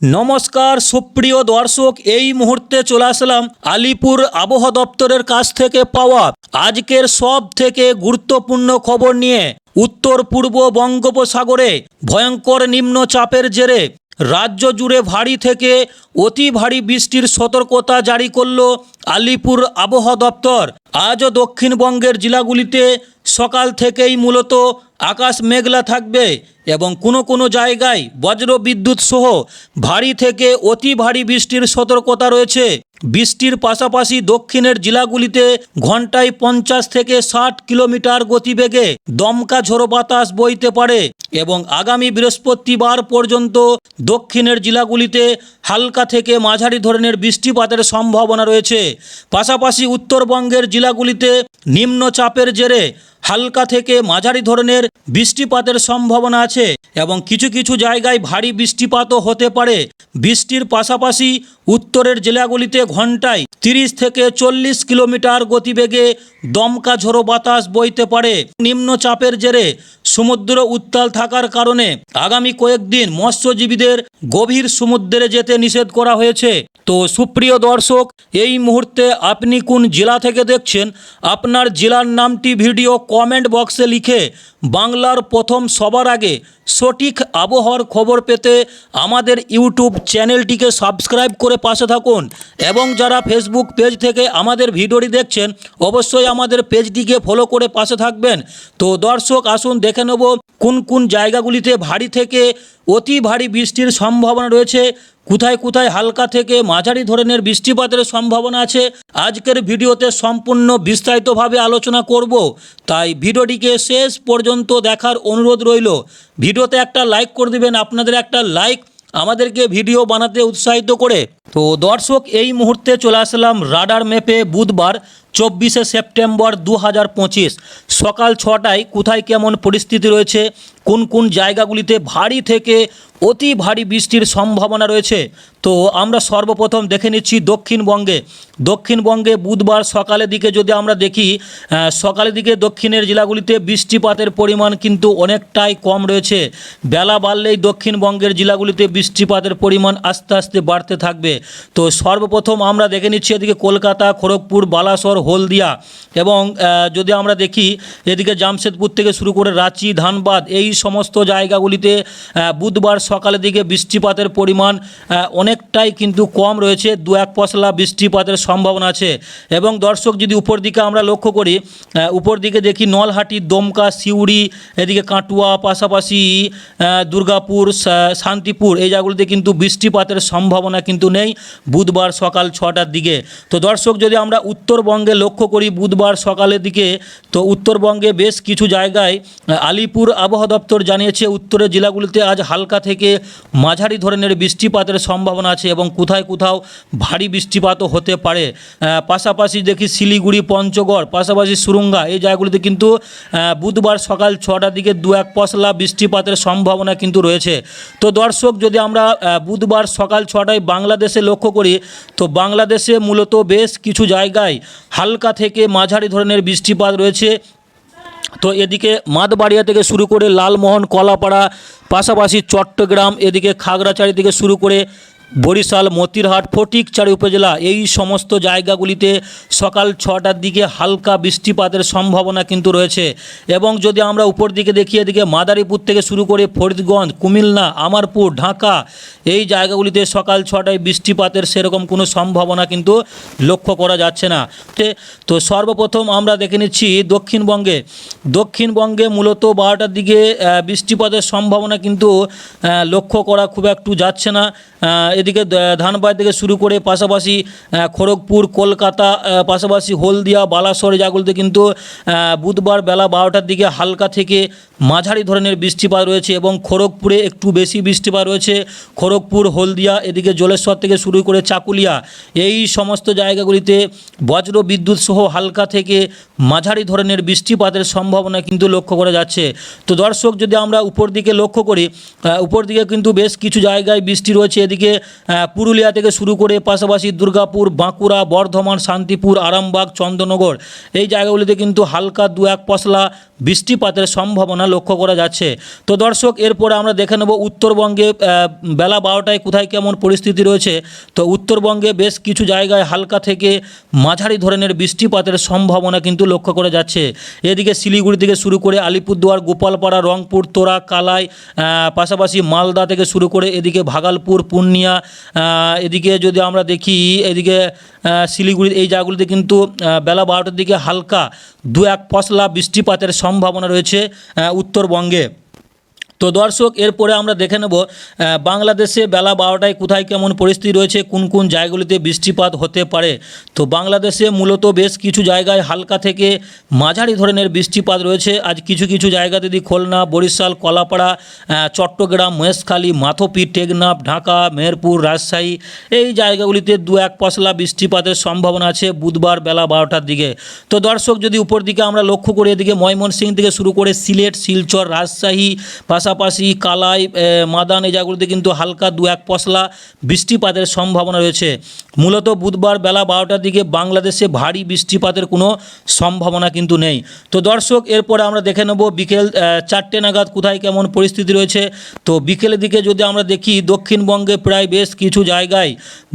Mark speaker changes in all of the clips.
Speaker 1: নমস্কার, সুপ্রিয় দর্শক, এই মুহূর্তে চলে আসলাম আলিপুর আবহাওয়া দপ্তরের কাছ থেকে পাওয়া আজকের সব থেকে গুরুত্বপূর্ণ খবর নিয়ে উত্তর পূর্ব বঙ্গোপসাগরে ভয়ঙ্কর নিম্নচাপের জেরে রাজ্য জুড়ে ভারী থেকে অতি ভারী বৃষ্টির সতর্কতা জারি করল আলিপুর আবহাওয়া দপ্তর। আজও দক্ষিণবঙ্গের জেলাগুলিতে সকাল থেকেই মূলত আকাশ মেঘলা থাকবে এবং কোনো কোনো জায়গায় বজ্র বিদ্যুৎ সহ ভারী থেকে অতি ভারী বৃষ্টির সতর্কতা রয়েছে। বৃষ্টির পাশাপাশি দক্ষিণের জেলাগুলিতে ঘন্টায় পঞ্চাশ থেকে ষাট কিলোমিটার গতিবেগে দমকা ঝোড়ো বাতাস বইতে পারে এবং আগামী বৃহস্পতিবার পর্যন্ত দক্ষিণের জেলাগুলিতে হালকা থেকে মাঝারি ধরনের বৃষ্টিপাতের সম্ভাবনা রয়েছে। পাশাপাশি উত্তরবঙ্গের জেলাগুলিতে নিম্নচাপের জেরে হালকা থেকে মাঝারি ধরনের বৃষ্টিপাতের সম্ভাবনা আছে এবং কিছু কিছু জায়গায় ভারী বৃষ্টিপাতও হতে পারে। বৃষ্টির পাশাপাশি উত্তরের জেলাগুলিতে ঘন্টায় তিরিশ থেকে চল্লিশ কিলোমিটার গতিবেগে দমকা ঝোড়ো বাতাস বইতে পারে। নিম্নচাপের জেরে সমুদ্র উত্তাল থাকার কারণে আগামী কয়েকদিন মৎস্যজীবীদের গভীর সমুদ্রে যেতে নিষেধ করা হয়েছে। তো সুপ্রিয় দর্শক, এই মুহূর্তে আপনি কোন জেলা থেকে দেখছেন, আপনার জেলার নামটি ভিডিও কমেন্ট বক্সে লিখে বাংলার প্রথম সবার আগে সঠিক আবহাওয়ার খবর পেতে আমাদের ইউটিউব চ্যানেলটিকে সাবস্ক্রাইব করে পাশে থাকুন। এবং যারা ফেসবুক পেজ থেকে আমাদের ভিডিওটি দেখছেন, অবশ্যই আমাদের পেজটিকে ফলো করে পাশে থাকবেন। তো দর্শক, আসুন দেখে নেব কোন কোন জায়গাগুলিতে ভারী থেকে অতি ভারী বৃষ্টির সম্ভাবনা রয়েছে। কোথায় কোথায় হালকা থেকে মাঝারি ধরনের বৃষ্টিপাতের সম্ভাবনা আছে, আজকের ভিডিওতে সম্পূর্ণ বিস্তারিতভাবে আলোচনা করব। তাই ভিডিওটিকে শেষ পর্যন্ত দেখার অনুরোধ রইল। ভিডিওতে একটা লাইক করে দিবেন, আপনাদের একটা লাইক আমাদেরকে ভিডিও বানাতে উৎসাহিত করে। তো দর্শক, এই মুহূর্তে চলে আসলাম রাডার ম্যাপে বুধবার, চব্বিশে সেপ্টেম্বর দু হাজার পঁচিশ। সকাল ছটায় কোথায় কেমন পরিস্থিতি রয়েছে, কোন কোন জায়গাগুলিতে ভারী থেকে অতি ভারী বৃষ্টির সম্ভাবনা রয়েছে। তো আমরা সর্বপ্রথম দেখে নিচ্ছি দক্ষিণবঙ্গে। দক্ষিণবঙ্গে বুধবার সকালের দিকে যদি আমরা দেখি সকালের দিকে দক্ষিণের জেলাগুলিতে বৃষ্টিপাতের পরিমাণ কিন্তু অনেকটাই কম রয়েছে। বেলা বাড়লেই দক্ষিণবঙ্গের জেলাগুলিতে বৃষ্টিপাতের পরিমাণ আস্তে আস্তে বাড়তে থাকবে। তো সর্বপ্রথম আমরা দেখে নিচ্ছি এদিকে কলকাতা, খড়গপুর, বালাসর, হলদিয়া এবং যদি আমরা দেখি, এদিকে জামশেদপুর থেকে শুরু করে রাঁচি, ধানবাদ এই সমস্ত জায়গাগুলিতে বুধবার সকালের দিকে বৃষ্টিপাতের পরিমাণ অনেকটাই কিন্তু কম রয়েছে, দু এক পশলা বৃষ্টিপাতের সম্ভাবনা আছে। এবং দর্শক, যদি উপর দিকে আমরা লক্ষ্য করি উপর দিকে দেখি নলহাটি, দমকা, সিউড়ি, এদিকে কাটুয়া, পাশাপাশি দুর্গাপুর শান্তিপুর, এই জায়গাগুলিতে কিন্তু বৃষ্টিপাতের সম্ভাবনা কিন্তু নেই বুধবার সকাল ছটার দিকে। তো দর্শক, যদি আমরা উত্তরবঙ্গে লক্ষ্য করি বুধবার সকালের দিকে, তো উত্তরবঙ্গে বেশ কিছু জায়গায় আলিপুর আবহাওয়া দপ্তর জানিয়েছে, উত্তরের জেলাগুলিতে আজ হালকা থেকে মাঝারি ধরনের বৃষ্টিপাতের সম্ভাবনা আছে এবং কোথায় কোথাও ভারী বৃষ্টিপাতও হতে পারে। পাশাপাশি দেখি শিলিগুড়ি, পঞ্চগড়, পাশাপাশি সুরঙ্গা, এই জায়গাগুলিতে কিন্তু বুধবার সকাল ছটার দিকে দু এক পশলা বৃষ্টিপাতের সম্ভাবনা কিন্তু রয়েছে। তো দর্শক, যদি আমরা বুধবার সকাল ছটায় বাংলাদেশে লক্ষ্য করি, তো বাংলাদেশে মূলত বেশ কিছু জায়গায় হালকা থেকে মাঝারি ধরনের বৃষ্টিপাত রয়েছে। তো এদিকে মাদবাড়িয়া থেকে শুরু করে লালমোহন, কলাপাড়া, পাশাপাশি চট্টগ্রাম, এদিকে খাগড়াছড়ি থেকে শুরু করে বরিশাল, মতিরহাট ফটিকচারি উপজেলা এই সমস্ত জায়গাগুলিতে সকাল ছটার দিকে হালকা বৃষ্টিপাতের সম্ভাবনা কিন্তু রয়েছে। এবং যদি আমরা উপর দিকে দেখি, এদিকে মাদারীপুর থেকে শুরু করে ফরিদগঞ্জ, কুমিল্লা, আমারপুর, ঢাকা, এই জায়গাগুলিতে সকাল ছটায় বৃষ্টিপাতের সেরকম কোনো সম্ভাবনা কিন্তু লক্ষ্য করা যাচ্ছে না। তে- সর্বপ্রথম আমরা দেখে নিচ্ছি দক্ষিণবঙ্গে। দক্ষিণবঙ্গে মূলত বারোটার দিকে বৃষ্টিপাতের সম্ভাবনা কিন্তু লক্ষ্য করা খুব একটু যাচ্ছে না। এদিকে ধানবাদ থেকে শুরু করে পাশাপাশি খড়গপুর, কলকাতা পাশাপাশি হলদিয়া, বালাসর জায়গাগুলোতে কিন্তু বুধবার বেলা বারোটার দিকে হালকা থেকে মাঝারি ধরনের বৃষ্টিপাত রয়েছে এবং খড়গপুরে একটু বেশি বৃষ্টিপাত রয়েছে। খড়গপুর, হলদিয়া, এদিকে জলেশ্বর থেকে শুরু করে চাকুলিয়া, এই সমস্ত জায়গাগুলিতে বজ্র বিদ্যুৎ সহ হালকা থেকে মাঝারি ধরনের বৃষ্টিপাতের সম্ভাবনা কিন্তু লক্ষ্য করা যাচ্ছে। তো দর্শক, যদি আমরা উপর দিকে লক্ষ্য করি উপর দিকে কিন্তু বেশ কিছু জায়গায় বৃষ্টি রয়েছে। এদিকে পুরুলিয়া থেকে শুরু করে পাশাপাশি দুর্গাপুর, বাঁকুড়া, বর্ধমান, শান্তিপুর, আরামবাগ চন্দ্রনগর এই জায়গাগুলিতে কিন্তু হালকা দু এক পশলা বৃষ্টিপাতের সম্ভাবনা লক্ষ্য করা যাচ্ছে। তো দর্শক, এরপরে আমরা দেখে নেব উত্তরবঙ্গে বেলা বারোটায় কোথায় কেমন পরিস্থিতি রয়েছে। তো উত্তরবঙ্গে বেশ কিছু জায়গায় হালকা থেকে মাঝারি ধরনের বৃষ্টিপাতের সম্ভাবনা কিন্তু লক্ষ্য করা যাচ্ছে। এদিকে শিলিগুড়ি থেকে শুরু করে আলিপুরদুয়ার, গোপালপাড়া, রংপুর, তোরা, কালাই পাশাপাশি মালদা থেকে শুরু করে এদিকে ভাগালপুর, পূর্ণিয়া এদিকে যদি আমরা দেখি, এদিকে শিলিগুড়ির এই জায়গাগুলিতে কিন্তু বেলা বারোটার দিকে হালকা দু এক পশলা বৃষ্টিপাতের সম্ভাবনা রয়েছে উত্তরবঙ্গে। তো দর্শক, এরপরে আমরা দেখে নেব বাংলাদেশে বেলা বারোটায় কোথায় কেমন পরিস্থিতি রয়েছে, কোন কোন জায়গাগুলিতে বৃষ্টিপাত হতে পারে। তো বাংলাদেশে মূলত বেশ কিছু জায়গায় হালকা থেকে মাঝারি ধরনের বৃষ্টিপাত রয়েছে। আজ কিছু কিছু জায়গা যদি খুলনা, বরিশাল, কলাপাড়া চট্টগ্রাম মহেশখালী মাথপি, টেকনাফ, ঢাকা, মেহেরপুর, রাজশাহী, এই জায়গাগুলিতে দু এক পশলা বৃষ্টিপাতের সম্ভাবনা আছে বুধবার বেলা বারোটার দিকে। তো দর্শক, যদি উপর দিকে আমরা লক্ষ্য করি, এদিকে ময়মনসিংহ থেকে শুরু করে সিলেট, শিলচর, রাজশাহী পাশাপাশি কালাই মাদান এই জায়গাগুলিতে কিন্তু হালকা দু এক পশলা বৃষ্টিপাতের সম্ভাবনা রয়েছে। মূলত বুধবার বেলা বারোটার দিকে বাংলাদেশে ভারী বৃষ্টিপাতের কোনো সম্ভাবনা কিন্তু নেই। তো দর্শক, এরপরে আমরা দেখে নেব বিকেল চারটে নাগাদ কোথায় কেমন পরিস্থিতি রয়েছে। তো বিকেলের দিকে যদি আমরা দেখি, দক্ষিণবঙ্গে প্রায় বেশ কিছু জায়গায়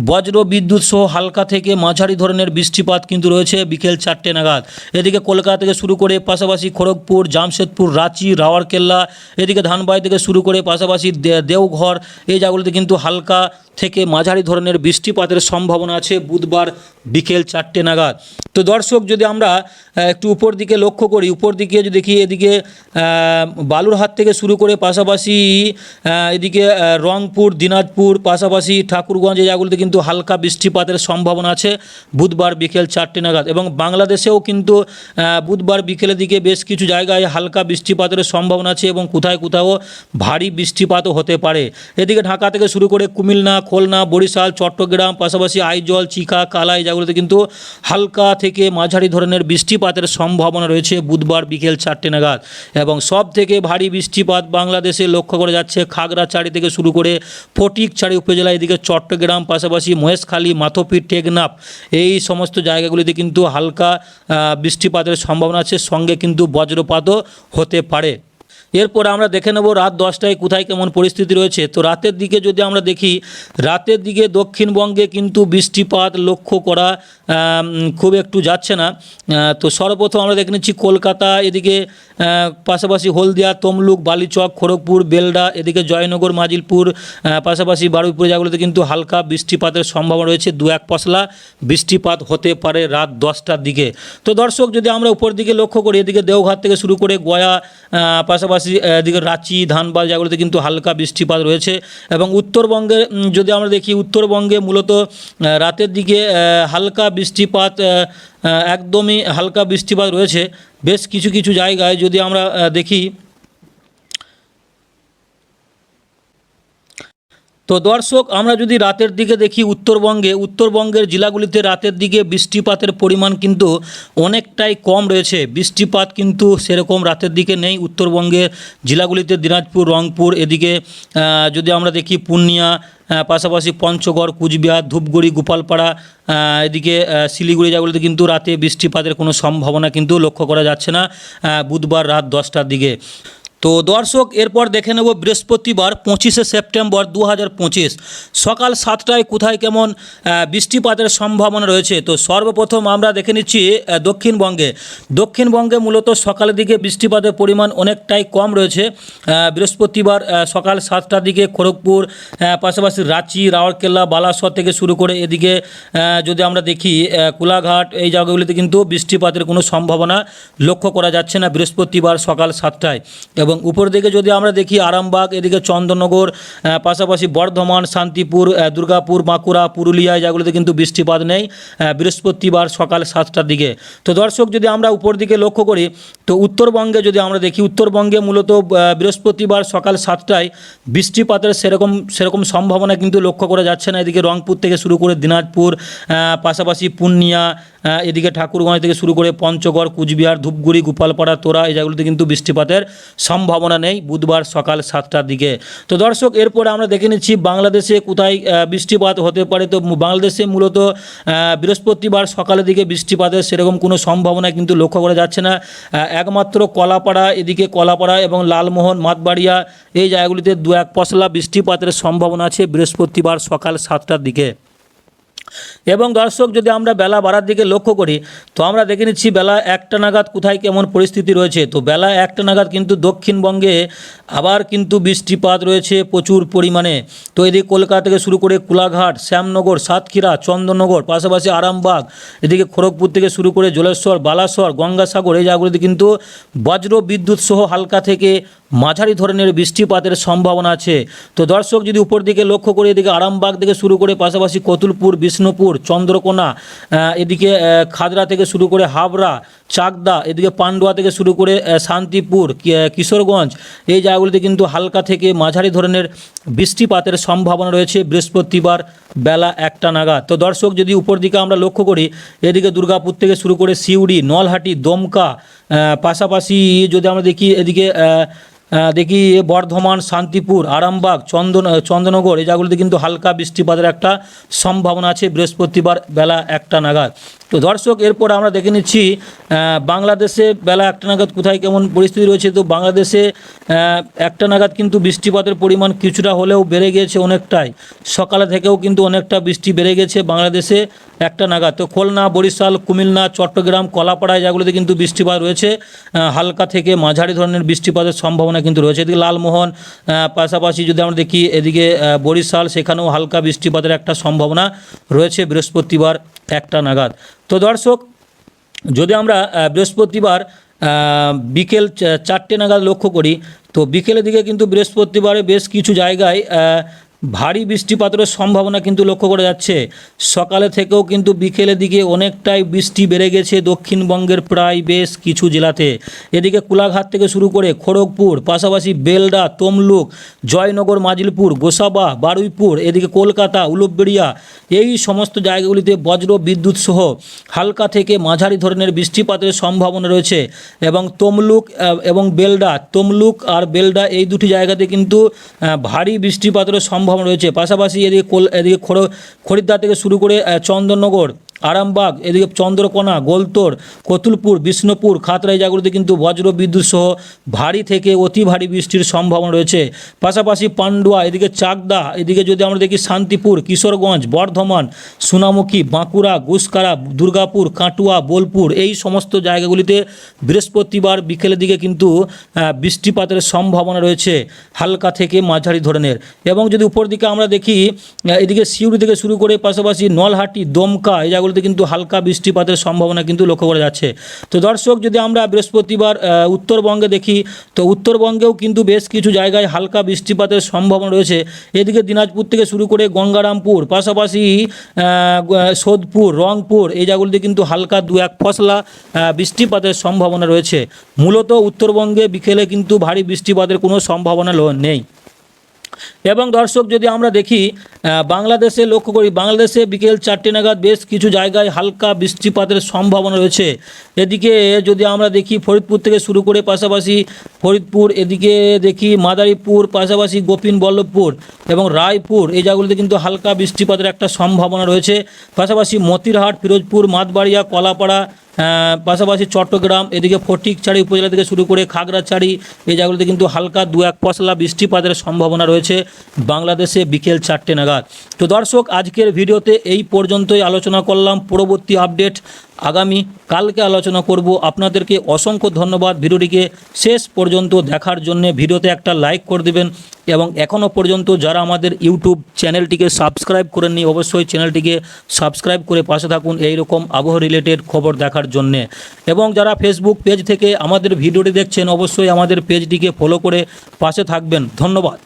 Speaker 1: বজ্র বিদ্যুৎ সহ হালকা থেকে মাঝারি ধরনের বৃষ্টিপাত কিন্তু রয়েছে বিকেল চারটে নাগাদ। এদিকে কলকাতা থেকে শুরু করে পাশাপাশি খড়গপুর, জামশেদপুর, রাঁচি, রাওয়ারকেল্লা, এদিকে ধানবাড়ি থেকে শুরু করে পাশাপাশি দে- দেওঘর এই জায়গাগুলিতে কিন্তু হালকা থেকে মাঝারি ধরনের বৃষ্টিপাতের সম্ভাবনা আছে বুধবার বিকেল চারটে নাগাদ। তো দর্শক, যদি আমরা একটু উপর দিকে লক্ষ্য করি, উপর দিকে যদি দেখি, এদিকে বালুরহাট থেকে শুরু করে পাশাপাশি এদিকে রংপুর, দিনাজপুর, পাশাপাশি ঠাকুরগঞ্জ এই জায়গাগুলিতে কিন্তু হালকা বৃষ্টিপাতের সম্ভাবনা আছে বুধবার বিকেল চারটে নাগাদ। এবং বাংলাদেশেও কিন্তু বুধবার বিকেলের দিকে বেশ কিছু জায়গায় হালকা বৃষ্টিপাতের সম্ভাবনা আছে এবং কোথায় কোথাও ভারী বৃষ্টিপাতও হতে পারে। এদিকে ঢাকা থেকে শুরু করে কুমিল্লা খুলনা, বরিশাল, চট্টগ্রাম, পাশাপাশি আইজল, চিকা, কালাই জায়গাগুলিতে কিন্তু হালকা থেকে মাঝারি ধরনের বৃষ্টিপাতের সম্ভাবনা রয়েছে বুধবার বিকেল চারটে নাগাদ। এবং সব থেকে ভারী বৃষ্টিপাত বাংলাদেশে লক্ষ্য করা যাচ্ছে খাগড়াছড়ি থেকে শুরু করে ফটিকছড়ি উপজেলা, এদিকে চট্টগ্রাম, পাশাপাশি মহেশখালী, মাথপি, টেকনাফ, এই সমস্ত জায়গাগুলিতে কিন্তু হালকা বৃষ্টিপাতের সম্ভাবনা আছে। সঙ্গে কিন্তু বজ্রপাতও হতে পারে। এরপর আমরা দেখে নেব রাত দশটায় কোথায় কেমন পরিস্থিতি রয়েছে। তো রাতের দিকে যদি আমরা দেখি রাতের দিকে দক্ষিণবঙ্গে কিন্তু বৃষ্টিপাত লক্ষ্য করা খুব একটু যাচ্ছে না। তো সর্বপ্রথম আমরা দেখে নিচ্ছি কলকাতা এদিকে পাশাপাশি হলদিয়া তমলুক বালিচক খড়গপুর বেলডা এদিকে জয়নগর মাজিলপুর পাশাপাশি বারুইপুর জায়গাগুলোতে কিন্তু হালকা বৃষ্টিপাতের সম্ভাবনা রয়েছে। দু এক পশলা বৃষ্টিপাত হতে পারে রাত দশটার দিকে। তো দর্শক যদি আমরা উপর দিকে লক্ষ্য করি এদিকে দেওঘাট থেকে শুরু করে গয়া আহ, পাশাপাশি এদিকে রাঁচি, ধানবাদ জায়গাগুলোতে কিন্তু হালকা বৃষ্টিপাত রয়েছে এবং উত্তরবঙ্গে যদি আমরা দেখি উত্তরবঙ্গে মূলত রাতের দিকে হালকা বৃষ্টিপাত একদমই হালকা বৃষ্টিপাত রয়েছে। বেশ কিছু কিছু জায়গায় যদি আমরা দেখি তো দর্শক, আমরা যদি রাতের দিকে দেখি উত্তরবঙ্গে, উত্তরবঙ্গের জেলাগুলিতে রাতের দিকে বৃষ্টিপাতের পরিমাণ কিন্তু অনেকটাই কম রয়েছে। বৃষ্টিপাত কিন্তু সেরকম রাতের দিকে নেই। উত্তরবঙ্গের জেলাগুলিতে দিনাজপুর, রংপুর, এদিকে যদি আমরা দেখি পূর্ণিয়া পাশাপাশি পঞ্চগড়, কুচবিহার, ধূপগুড়ি, গোপালপাড়া এদিকে শিলিগুড়ি জায়গাগুলিতে কিন্তু রাতে বৃষ্টিপাতের কোনো সম্ভাবনা কিন্তু লক্ষ্য করা যাচ্ছে না বুধবার রাত দশটার দিকে। তো দর্শক, এরপর দেখে নেব বৃহস্পতিবার পঁচিশে সেপ্টেম্বর দু হাজার পঁচিশ। সকাল সাতটায় কোথায় কেমন বৃষ্টিপাতের সম্ভাবনা রয়েছে? তো সর্বপ্রথম আমরা দেখে নিচ্ছি দক্ষিণবঙ্গে। দক্ষিণবঙ্গে মূলত সকালের দিকে বৃষ্টিপাতের পরিমাণ অনেকটাই কম রয়েছে। বৃহস্পতিবার সকাল সাতটার দিকে খড়গপুর পাশাপাশি রাঁচি রাওয়ারকেল্লা বালাসর থেকে শুরু করে এদিকে যদি আমরা দেখি কোলাঘাট, এই জায়গাগুলিতে কিন্তু বৃষ্টিপাতের কোনো সম্ভাবনা লক্ষ্য করা যাচ্ছে না বৃহস্পতিবার সকাল সাতটায়। এবং উপর দিকে যদি আমরা দেখি আরামবাগ এদিকে চন্দননগর আহ, পাশাপাশি বর্ধমান শান্তিপুর দুর্গাপুর বাঁকুড়া পুরুলিয়া এই জায়গাগুলিতে কিন্তু বৃষ্টিপাত নেই বৃহস্পতিবার সকাল সাতটার দিকে। তো দর্শক যদি আমরা উপর দিকে লক্ষ্য করি তো উত্তরবঙ্গে যদি আমরা দেখি উত্তরবঙ্গে মূলত বৃহস্পতিবার সকাল সাতটায় বৃষ্টিপাতের সেরকম সেরকম সম্ভাবনা কিন্তু লক্ষ্য করা যাচ্ছে না। এদিকে রংপুর থেকে শুরু করে দিনাজপুর পাশাপাশি পূর্ণিয়া এদিকে ঠাকুরগঞ্জ থেকে শুরু করে পঞ্চগড় কুচবিহার ধূপগুড়ি গোপালপাড়া তোরা এই জায়গাগুলিতে কিন্তু বৃষ্টিপাতের সম্ভাবনা সম্ভাবনা নেই বুধবার সকাল সাতটার দিকে। তো দর্শক, এরপরে আমরা দেখে নিচ্ছি বাংলাদেশে কোথায় বৃষ্টিপাত হতে পারে। তো বাংলাদেশে মূলত বৃহস্পতিবার সকালের দিকে বৃষ্টিপাতের সেরকম কোনো সম্ভাবনা কিন্তু লক্ষ্য করা যাচ্ছে না। একমাত্র কলাপাড়া, এদিকে কলাপাড়া এবং লালমোহন, মাতবাড়িয়া এই জায়গাগুলিতে দু এক পশলা বৃষ্টিপাতের সম্ভাবনা আছে বৃহস্পতিবার সকাল সাতটার দিকে। এবং দর্শক, যদি আমরা বেলা বাড়ার দিকে লক্ষ্য করি, তো আমরা দেখে নিচ্ছি বেলা একটা নাগাদ কোথায় কেমন পরিস্থিতি রয়েছে। তো বেলা একটা নাগাদ কিন্তু দক্ষিণবঙ্গে আবার কিন্তু বৃষ্টিপাত রয়েছে প্রচুর পরিমাণে। তো এদিকে কলকাতা থেকে শুরু করে কোলাঘাট, শ্যামনগর, সাতক্ষীরা, চন্দননগর, পাশাপাশি আরামবাগ, এদিকে খড়গপুর থেকে শুরু করে জলেশ্বর, বালাসর, গঙ্গাসাগর, এই জায়গাগুলিতে কিন্তু বজ্র বিদ্যুৎ সহ হালকা থেকে মাঝারি ধরনের বৃষ্টিপাতের সম্ভাবনা আছে। তো দর্শক, যদি উপর দিকে লক্ষ্য করে এদিকে আরামবাগ থেকে শুরু করে পাশাপাশি কতুলপুর, বিষ্ণুপুর, চন্দ্রকোনা এদিকে খাদরা থেকে শুরু করে হাবড়া, চাকদা, এদিকে পান্ডুয়া থেকে শুরু করে শান্তিপুর কিশোরগঞ্জ, এই জায়গাগুলিতে কিন্তু হালকা থেকে মাঝারি ধরনের বৃষ্টিপাতের সম্ভাবনা রয়েছে বৃহস্পতিবার বেলা একটা নাগাদ। তো দর্শক, যদি উপর দিকে আমরা লক্ষ্য করি, এদিকে দুর্গাপুর থেকে শুরু করে সিউড়ি, নলহাটি, দমকা পাশাপাশি যদি আমরা দেখি, এদিকে দেখি বর্ধমান শান্তিপুর আরামবাগ চন্দন আহ, চন্দননগর এই জায়গাগুলিতে কিন্তু হালকা বৃষ্টিপাতের একটা সম্ভাবনা আছে বৃহস্পতিবার বেলা একটা নাগাদ। তো দর্শক এরপর আমরা দেখে নিচ্ছি বাংলাদেশে বেলা একটা নাগাদ কোথায় কেমন পরিস্থিতি রয়েছে? তো বাংলাদেশে একটা নাগাদ কিন্তু বৃষ্টিপাতের পরিমাণ কিছুটা হলেও বেড়ে গিয়েছে অনেকটাই। সকালে থেকেও কিন্তু অনেকটা বৃষ্টি বেড়ে গেছে বাংলাদেশে একটা নাগাদ। তো খুলনা বরিশাল কুমিল্লা চট্টগ্রাম কলাপাড়ায় যেগুলোতে কিন্তু বৃষ্টিপাত রয়েছে। হালকা থেকে মাঝারি ধরনের বৃষ্টিপাতের সম্ভাবনা কিন্তু রয়েছে। এদিকে লালমোহন পাশাপাশি যদি আমরা দেখি, এদিকে বরিশাল, সেখানেও হালকা বৃষ্টিপাতের একটা সম্ভাবনা রয়েছে। বৃহস্পতিবার একটা নাগাদ। তো দর্শক, যদি আমরা বৃহস্পতিবার বিকেল চারটে নাগাদ লক্ষ্য করি, তো বিকেলের দিকে কিন্তু বৃহস্পতিবারে বেশ কিছু জায়গায় ভারী বৃষ্টিপাতের সম্ভাবনা কিন্তু লক্ষ্য করা যাচ্ছে। সকালে থেকেও কিন্তু বিকেলের দিকে অনেকটাই বৃষ্টি বেড়ে গেছে দক্ষিণবঙ্গের প্রায় বেশ কিছু জেলাতে। এদিকে কোলাঘাট থেকে শুরু করে খড়গপুর, পাশাপাশি বেলডা, তমলুক, জয়নগর, মাজিলপুর, গোসাবা, বারুইপুর, এদিকে কলকাতা, উলুবেড়িয়া, এই সমস্ত জায়গাগুলিতে বজ্র বিদ্যুৎ সহ হালকা থেকে মাঝারি ধরনের বৃষ্টিপাতের সম্ভাবনা রয়েছে এবং তমলুক এবং বেলডা, তমলুক আর বেলডা এই দুটি জায়গাতে কিন্তু ভারী বৃষ্টিপাতের সম্ভাবনা রয়েছে। পাশাপাশি এদিকে এদিকে খরিদ্দার থেকে শুরু করে চন্দননগর আরামবাগ, এদিকে চন্দ্রকোনা গোলতোর কতুলপুর, বিষ্ণুপুর খাতরা এই কিন্তু বজ্র বিদ্যুৎ সহ ভারী থেকে অতি ভারী বৃষ্টির সম্ভাবনা রয়েছে। পাশাপাশি পান্ডুয়া, এদিকে চাকদা, এদিকে যদি আমরা দেখি শান্তিপুর, কিশোরগঞ্জ, বর্ধমান, সোনামুখী, বাঁকুড়া গুসকারা দুর্গাপুর, কাটুয়া, বোলপুর এই সমস্ত জায়গাগুলিতে বৃহস্পতিবার বিকেলের দিকে কিন্তু বৃষ্টিপাতের সম্ভাবনা রয়েছে হালকা থেকে মাঝারি ধরনের। এবং যদি উপর দিকে আমরা দেখি এদিকে সিউড়ি থেকে শুরু করে পাশাপাশি নলহাটি, দমকা, এই জায়গাগুলিতে কিন্তু হালকা বৃষ্টিপাতের সম্ভাবনা কিন্তু লক্ষ্য করা যাচ্ছে। তো দর্শক, যদি আমরা বৃহস্পতিবার উত্তরবঙ্গে দেখি, তো উত্তরবঙ্গেও কিন্তু বেশ কিছু জায়গায় হালকা বৃষ্টিপাতের সম্ভাবনা রয়েছে। এদিকে দিনাজপুর থেকে শুরু করে গঙ্গারামপুর, পাশাপাশি সোদপুর, রংপুর, এই জায়গাগুলিতে কিন্তু হালকা দু এক ফসলা বৃষ্টিপাতের সম্ভাবনা রয়েছে। মূলত উত্তরবঙ্গে বিকেলে কিন্তু ভারী বৃষ্টিপাতের কোনো সম্ভাবনা নেই। এবং দর্শক, যদি আমরা দেখি বাংলাদেশে লক্ষ্য করি, বাংলাদেশে বিকেল চারটে নাগাদ বেশ কিছু জায়গায় হালকা বৃষ্টিপাতের সম্ভাবনা রয়েছে। এদিকে যদি আমরা দেখি, ফরিদপুর থেকে শুরু করে পাশাপাশি ফরিদপুর, এদিকে দেখি মাদারীপুর, পাশাপাশি গোপিন বল্লভপুর এবং রায়পুর, এই জায়গাগুলিতে কিন্তু হালকা বৃষ্টিপাতের একটা সম্ভাবনা রয়েছে। পাশাপাশি মতিরহাট, ফিরোজপুর, মাতবাড়িয়া, কলাপাড়া পাশাপাশি চট্টগ্রাম, এদিকে ফটিকছড়ি উপজেলা থেকে শুরু করে খাগড়াছড়ি এই জায়গাগুলোতে কিন্তু হালকা দু এক পশলা বৃষ্টিপাতের সম্ভাবনা রয়েছে বাংলাদেশে বিকেল চারটে নাগাদ। তো দর্শক, আজকের ভিডিওতে এই পর্যন্তই আলোচনা করলাম। পরবর্তী আপডেট আগামী কালকে আলোচনা করব। আপনাদেরকে অসংখ্য ধন্যবাদ। ভিডিওটিকে শেষ পর্যন্ত দেখার জন্য ভিডিওতে একটা লাইক করে দেবেন এবং এখনও পর্যন্ত যারা আমাদের ইউটিউব চ্যানেলটিকে সাবস্ক্রাইব করেননি, অবশ্যই চ্যানেলটিকে সাবস্ক্রাইব করে পাশে থাকুন এই রকম আবহাওয়া রিলেটেড খবর দেখার জন্যে। এবং যারা ফেসবুক পেজ থেকে আমাদের ভিডিওটি দেখছেন, অবশ্যই আমাদের পেজটিকে ফলো করে পাশে থাকবেন। ধন্যবাদ।